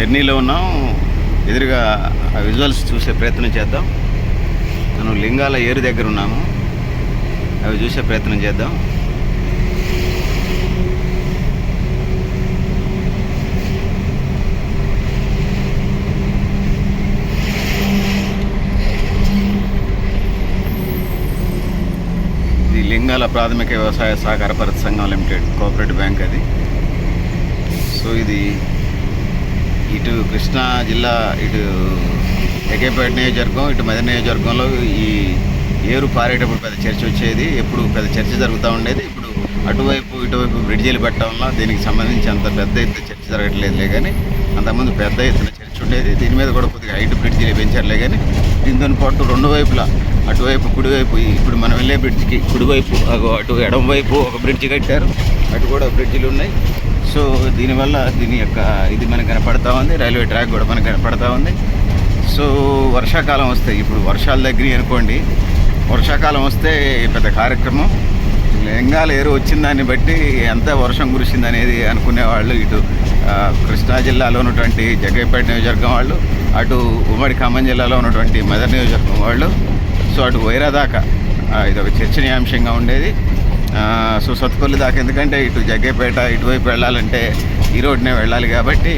జర్నీలో ఉన్నాం. ఎదురుగా ఆ విజువల్స్ చూసే ప్రయత్నం చేద్దాం. మనం లింగాల ఏరు దగ్గర ఉన్నాము. అవి చూసే ప్రయత్నం చేద్దాం. ఇది లింగాల ప్రాథమిక వ్యవసాయ సహకార పరిత సంఘం లిమిటెడ్ కోఆపరేటివ్ బ్యాంక్ అది. సో ఇది ఇటు కృష్ణా జిల్లా ఇటు ఎకేపేట నియోజకవర్గం ఇటు మదన నియోజకవర్గంలో ఈ ఏరు పారేటప్పుడు పెద్ద చర్చ వచ్చేది. ఎప్పుడు పెద్ద చర్చ జరుగుతూ ఉండేది. ఇప్పుడు అటువైపు ఇటువైపు బ్రిడ్జీలు పెట్టడం దీనికి సంబంధించి అంత పెద్ద ఎత్తున చర్చ జరగట్లేదులే కానీ అంతకుముందు పెద్ద ఎత్తున చర్చ ఉండేది. దీని మీద కూడా కొద్దిగా హైట్ బ్రిడ్జీలు పెంచారులే కానీ దీంతో పాటు రెండు వైపులా అటువైపు కుడివైపు ఇప్పుడు మనం వెళ్ళే బ్రిడ్జ్కి కుడివైపు అగో అటు ఎడం వైపు ఒక బ్రిడ్జ్ కట్టారు. అటు కూడా బ్రిడ్జిలు ఉన్నాయి. సో దీనివల్ల దీని యొక్క ఇది మనకు కనపడతా ఉంది. రైల్వే ట్రాక్ కూడా మనకు కనపడతా ఉంది. సో వర్షాకాలం వస్తే ఇప్పుడు వర్షాల దగ్గర అనుకోండి. వర్షాకాలం వస్తే పెద్ద కార్యక్రమం. లింగాలు ఏరు వచ్చిన దాన్ని బట్టి ఎంత వర్షం కురిసింది అనేది అనుకునేవాళ్ళు ఇటు కృష్ణా జిల్లాలో ఉన్నటువంటి జగ్గైపేట నియోజకవర్గం వాళ్ళు అటు ఉమ్మడి ఖమ్మం జిల్లాలో ఉన్నటువంటి మదర్ నియోజకవర్గం వాళ్ళు. సో అటు వైరా దాకా ఇది ఒక చర్చనీయాంశంగా ఉండేది. సో సత్తుపల్లి దాకా ఎందుకంటే ఇటు జగ్గైపేట ఇటువైపు వెళ్ళాలంటే ఈ రోడ్నే వెళ్ళాలి కాబట్టి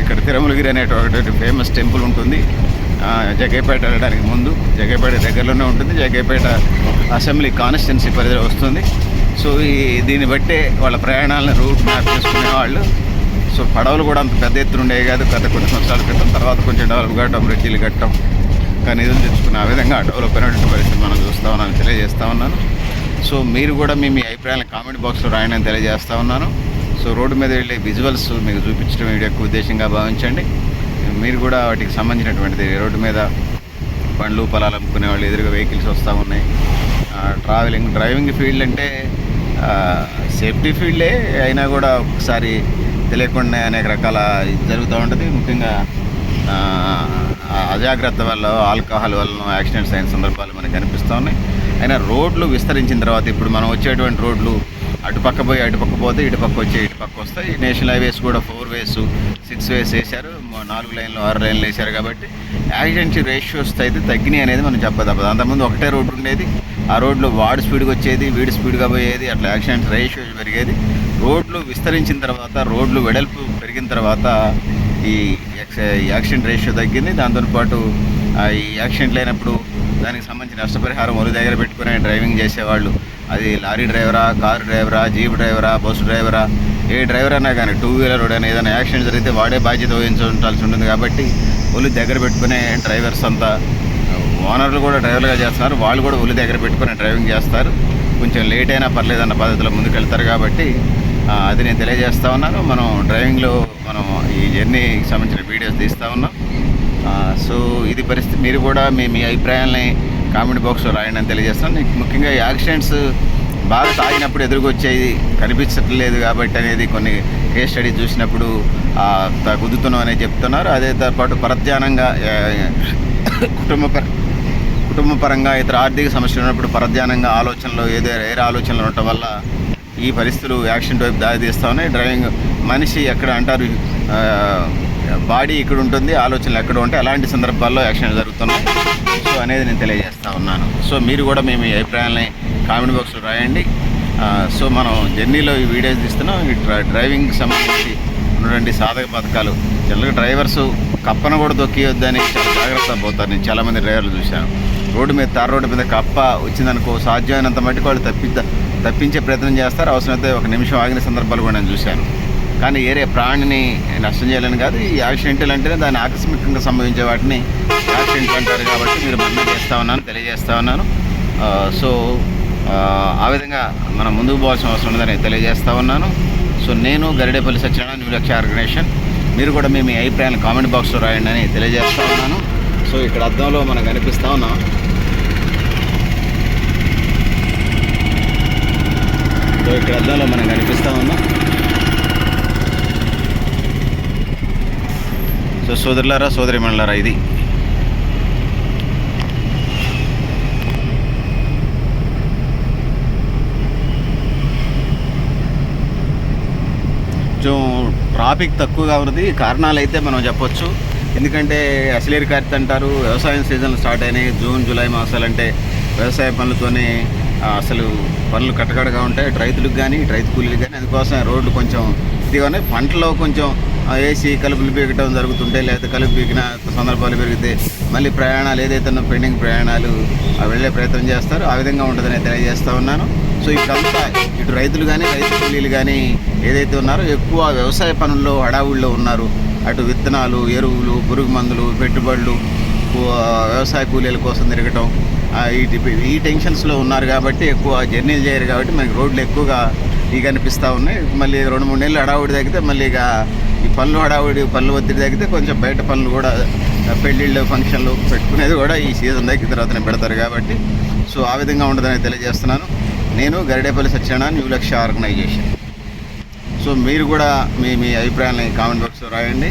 ఇక్కడ తిరుమలగిరి అనేటువంటి ఫేమస్ టెంపుల్ ఉంటుంది. జగ్గేపేట జగ్గైపేట వెళ్ళడానికి ముందు జగ్గేపేట దగ్గరలోనే ఉంటుంది. జగ్గైపేట అసెంబ్లీ కాన్స్టిట్యున్సీ పరిధిలో వస్తుంది. సో ఈ దీన్ని బట్టే వాళ్ళ ప్రయాణాలను రూట్ మ్యాప్ చేసుకునే వాళ్ళు. సో పడవలు కూడా అంత పెద్ద ఎత్తున ఉండేవి కాదు. గత కొన్ని సంవత్సరాల క్రితం తర్వాత కొంచెం డెవలప్ కట్టడం బ్రిడ్జీలు కట్టడం. కానీ నిధులు తెచ్చుకున్న ఆ విధంగా డెవలప్ అయినటువంటి పరిస్థితి మనం చూస్తా ఉన్నాను తెలియజేస్తా ఉన్నాను. సో మీరు కూడా మీ మీ అభిప్రాయాలను కామెంట్ బాక్స్లో రాయని తెలియజేస్తూ ఉన్నాను. సో రోడ్డు మీద వెళ్ళే విజువల్స్ మీకు చూపించడం వీడియో ఎక్కువ ఉద్దేశంగా భావించండి. మీరు కూడా వాటికి సంబంధించినటువంటిది రోడ్డు మీద పండ్లు పొలాలు అమ్ముకునే వాళ్ళు ఎదురుగా వెహికల్స్ వస్తూ ఉన్నాయి. ట్రావెలింగ్ డ్రైవింగ్ ఫీల్డ్ అంటే సేఫ్టీ ఫీల్డే అయినా కూడా ఒకసారి తెలియకుండా అనేక రకాల ఇది జరుగుతూ ఉంటుంది. ముఖ్యంగా అజాగ్రత్త వల్ల ఆల్కహాల్ వల్ల యాక్సిడెంట్స్ అయిన సందర్భాలు మనకు కనిపిస్తూ ఉన్నాయి. అయినా రోడ్లు విస్తరించిన తర్వాత ఇప్పుడు మనం వచ్చేటువంటి రోడ్లు అటుపక్క పోయి అటుపక్క పోతే ఇటుపక్క వచ్చే ఇటుపక్క వస్తాయి. నేషనల్ హైవేస్ కూడా ఫోర్ వేస్ సిక్స్ వేస్ వేశారు. నాలుగు లైన్లు ఆరు లైన్లు వేశారు కాబట్టి యాక్సిడెంట్స్ రేషియోస్ అయితే తగ్గినాయి అనేది మనం చెప్పదప్పదు. అంతకుముందు ఒకటే రోడ్డు ఉండేది. ఆ రోడ్లో వాడు స్పీడ్గా వచ్చేది వీడి స్పీడ్గా పోయేది అట్లా యాక్సిడెంట్స్ రేషియోస్ పెరిగేది. రోడ్లు విస్తరించిన తర్వాత రోడ్లు వెడల్పు పెరిగిన తర్వాత ఈ యాక్సిడెంట్ రేషియో తగ్గింది. దాంతోపాటు పాటు ఈ యాక్సిడెంట్లు అయినప్పుడు దానికి సంబంధించిన నష్టపరిహారం ఒళ్ళు దగ్గర పెట్టుకునే డ్రైవింగ్ చేసేవాళ్ళు. అది లారీ డ్రైవరా కారు డ్రైవరా జీప్ డ్రైవరా బస్సు డ్రైవరా ఏ డ్రైవర్ అయినా కానీ టూ వీలర్ అయినా ఏదైనా యాక్సిడెంట్ జరిగితే వాడే బాధ్యత వహించాల్సి ఉంటుంది కాబట్టి ఒళ్ళు దగ్గర పెట్టుకునే డ్రైవర్స్ అంతా ఓనర్లు కూడా డ్రైవర్లుగా చేస్తున్నారు. వాళ్ళు కూడా ఒళ్ళు దగ్గర పెట్టుకుని డ్రైవింగ్ చేస్తారు. కొంచెం లేట్ అయినా పర్లేదన్న పద్ధతిలో ముందుకు వెళ్తారు కాబట్టి అది నేను తెలియజేస్తూ ఉన్నాను. మనం డ్రైవింగ్లో మనం ఈ జర్నీకి సంబంధించిన వీడియోస్ తీస్తూ ఉన్నాం. సో ఇది పరిస్థితి మీరు కూడా మీ మీ అభిప్రాయాలని కామెంట్ బాక్స్లో రాయండి అని తెలియజేస్తాను ముఖ్యంగా ఈ యాక్సిడెంట్స్ బాగా తాగినప్పుడు ఎదురుకొచ్చేది కనిపించట్లేదు కాబట్టి అనేది కొన్ని కేస్ స్టడీ చూసినప్పుడు కుదుతున్నాం అనేది చెప్తున్నారు. అదే పాటు పరధ్యానంగా కుటుంబ కుటుంబ పరంగా ఇతర ఆర్థిక సమస్యలు ఉన్నప్పుడు పరధ్యానంగా ఆలోచనలు ఏదో వేరే ఆలోచనలు ఉండటం వల్ల ఈ పరిస్థితులు యాక్సిడెంట్ వైపు దారి తీస్తూ ఉన్నాయి. డ్రైవింగ్ మనిషి ఎక్కడ అంటారు? బాడీ ఇక్కడ ఉంటుంది ఆలోచనలు ఎక్కడ ఉంటే అలాంటి సందర్భాల్లో యాక్షన్ జరుగుతున్నాయి. సో అనేది నేను తెలియజేస్తా ఉన్నాను. సో మీరు కూడా మేము ఈ అభిప్రాయాలని కామెంట్ బాక్స్లో రాయండి. సో మనం జర్నీలో ఈ వీడియోస్ తీస్తున్నాం. ఈ డ్రై- సంబంధించి ఉన్నటువంటి సాధక పథకాలు. జనరల్గా డ్రైవర్స్ కప్పను కూడా దొక్కియొద్దని చాలా జాగ్రత్త పోతారు. నేను చాలామంది డ్రైవర్లు చూశాను. రోడ్డు మీద తార్ రోడ్డు మీద కప్ప వచ్చిందనుకో సాధ్యమైనంత మట్టుకు వాళ్ళు తప్పి తప్పించే ప్రయత్నం చేస్తారు. అవసరమైతే ఒక నిమిషం ఆగిన సందర్భాలు కూడా నేను చూశాను. కానీ ఏరే ప్రాణిని నష్టం చేయాలని కాదు. ఈ యాక్సిడెంట్లు అంటేనే దాన్ని ఆకస్మికంగా సంభవించే వాటిని యాక్సిడెంట్లు అంటారు కాబట్టి మీరు మన్న చేస్తూ ఉన్నాను తెలియజేస్తూ ఉన్నాను. సో ఆ, విధంగా మనం ముందుకు పోవాల్సిన అవసరం ఉందని తెలియజేస్తూ ఉన్నాను. సో నేను గరిడేపల్లి సత్యనారాయణ న్యూలక్ష ఆర్గనైజేషన్. మీరు కూడా మీ మీ అభిప్రాయాలను కామెంట్ బాక్స్లో రాయండి అని తెలియజేస్తూ ఉన్నాను. సో ఇక్కడ అద్దంలో మనం కనిపిస్తూ ఉన్నాం సో ఇక్కడ అద్దంలో మనం కనిపిస్తూ ఉన్నాం సో సోదరులారా సోదరి ఇది. కొంచెం ట్రాఫిక్ తక్కువగా ఉన్నది. కారణాలు అయితే మనం చెప్పొచ్చు. ఎందుకంటే అసలేరు కార్తె అంటారు. వ్యవసాయం సీజన్ స్టార్ట్ అయినాయి. జూన్ జూలై మాసాలంటే వ్యవసాయ పనులతోనే అసలు పనులు కట్టకడగా ఉంటాయి. రైతులకు కానీ రైతు కూలీలకు కానీ అందుకోసం రోడ్లు కొంచెం ఇదిగానే పంటలో కొంచెం ఏసీ వేసి కలుపులు పీకటం జరుగుతుంటే లేదా కలుపు పీకిన సందర్భాలు పెరిగితే మళ్ళీ ప్రయాణాలు ఏదైతే ఉన్న పెండింగ్ ప్రయాణాలు ఆ వెళ్ళే ప్రయత్నం చేస్తారు ఆ విధంగా ఉంటుందని తెలియజేస్తూ ఉన్నాను. సో ఇక్కడంతా ఇటు రైతులు కానీ రైతు కూలీలు కానీ ఏదైతే ఉన్నారో ఎక్కువ వ్యవసాయ పనుల్లో హడావుల్లో ఉన్నారు. అటు విత్తనాలు ఎరువులు పురుగు మందులు పెట్టుబడులు వ్యవసాయ కూలీల కోసం తిరగటం ఈ ఈ టెన్షన్స్లో ఉన్నారు కాబట్టి ఎక్కువ జర్నీలు చేయరు కాబట్టి మనకి రోడ్లు ఎక్కువగా ఇవి కనిపిస్తూ ఉన్నాయి. మళ్ళీ రెండు మూడు నెలలు హడావుడి తగ్గితే మళ్ళీ ఇక ఈ పనులు హడావుడి పనులు ఒత్తిడి తగ్గితే కొంచెం బయట పనులు కూడా పెళ్ళిళ్ళు ఫంక్షన్లు పెట్టుకునేది కూడా ఈ సీజన్ తగ్గిన తర్వాతనే పెడతారు కాబట్టి సో ఆ విధంగా ఉండదని తెలియజేస్తున్నాను. నేను Garidepalli Satyanarayana new Lakshya organization. So మీరు కూడా మీ మీ అభిప్రాయాలని కామెంట్ బాక్స్లో రాయండి.